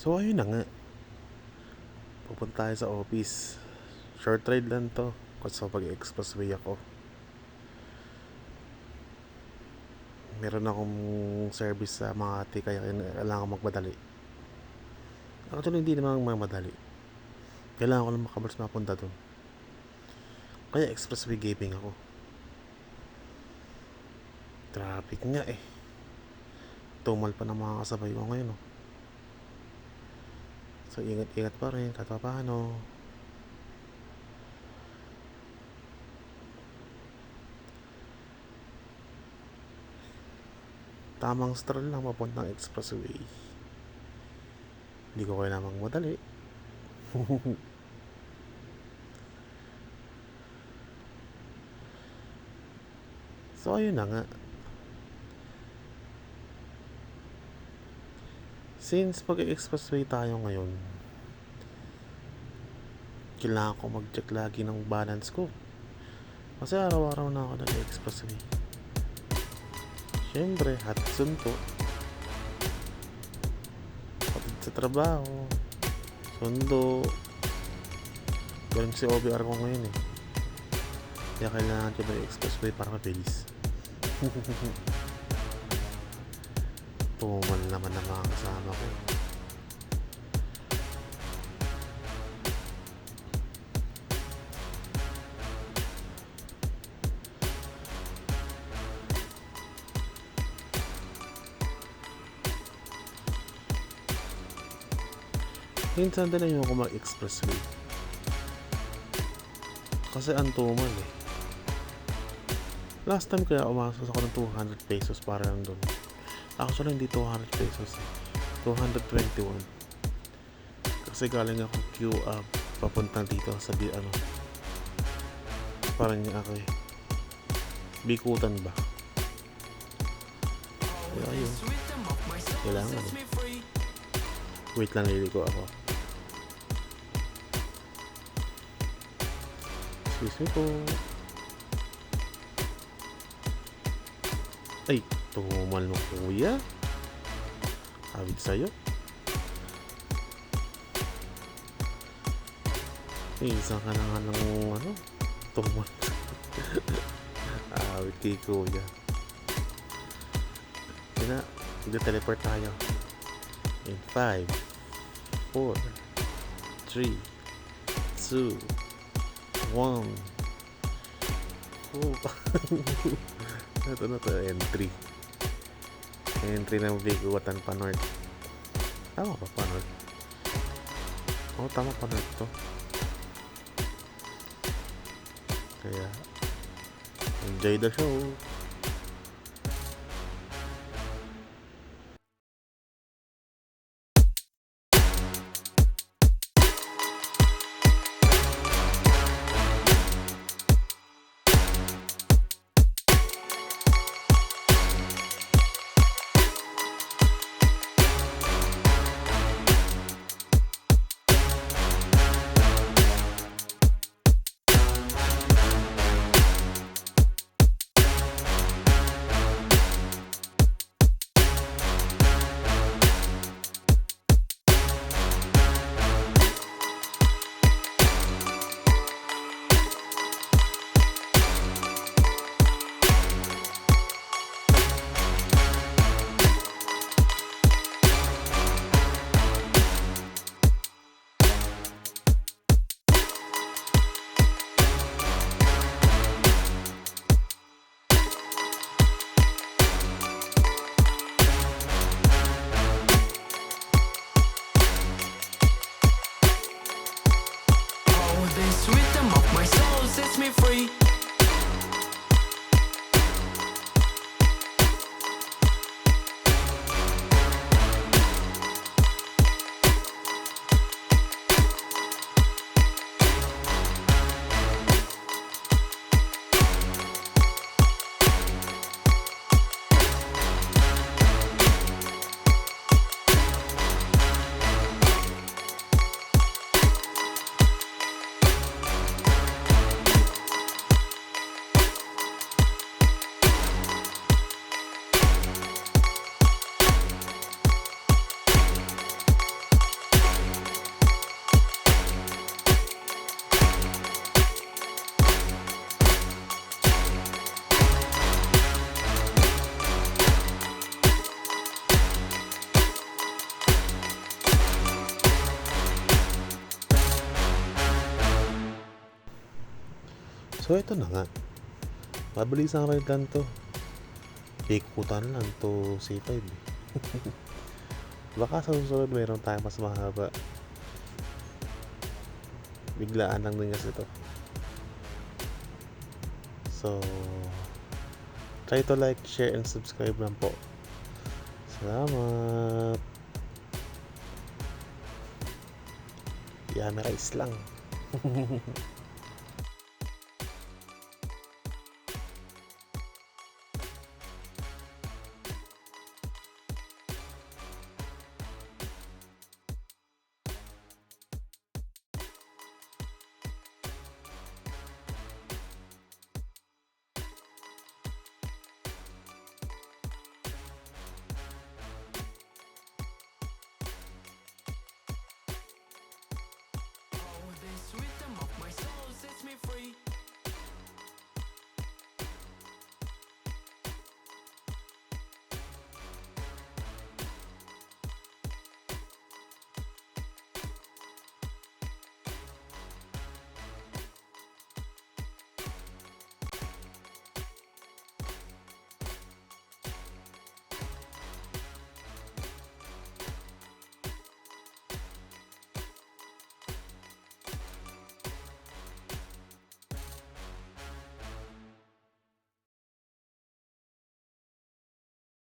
So ayun na nga. Pupunta tayo sa office. Short ride lang to. Kasi pag expressway ako. Meron akong service sa Makati kaya kailangan ko magmadali. Actually hindi naman magmadali. Kailangan ko lang makabals mapunta doon. Kaya expressway gaping ako. Traffic nga eh. Tumal pa ng mga kasabay ko ngayon oh. So ingat-ingat pa rin kahit pa paano. Tamang stroll lang papuntang expressway. Hindi ko kailangang madali. so ayun na nga. Since pag-expressway tayo ngayon, kailangan ko mag-check lagi ng balance ko. Kasi araw-araw na ako nag-expressway. Siyempre, Hudson to. Patid sa trabaho. Sundo. Galing si OBR ko ngayon eh. Kaya kailangan ko mag-expressway para mabilis. Tumal naman ng mga kasama ko. Minsan din ayoko mag-expressway. Kasi ang tumal eh. Last time kaya umasas ako ng 200 pesos para lang doon. Actually, hindi 200 pesos. eh. 221. Kasi galing ako queue up papunta dito sa di ano. Parang ako eh. Bikutan ba? Kaya ayun. Kailangan eh. Wait lang, liliko ako. Excuse me po. Ay, tumal mo kuya. Awit sa'yo. Ay, isa ka na nga ng ano, tumal. Awit kay kuya. Yun na, teleport tayo. In 5, 4, 3, 2, 1. Oh. Ito na to, entry. Entry ng Biguatan pa North. Tama ba pa North? Oh, tama pa North to. Kaya, enjoy the show. rhythm of my soul sets me free. So, ito na nga. Mabilis ang ride lang to. Ikutan lang to C5 eh. Baka sa susunod mayroon tayo mas mahaba. Biglaan lang din kasi ito. So, try to like, share, and subscribe lang po. Salamat! Yummy rice lang. me free.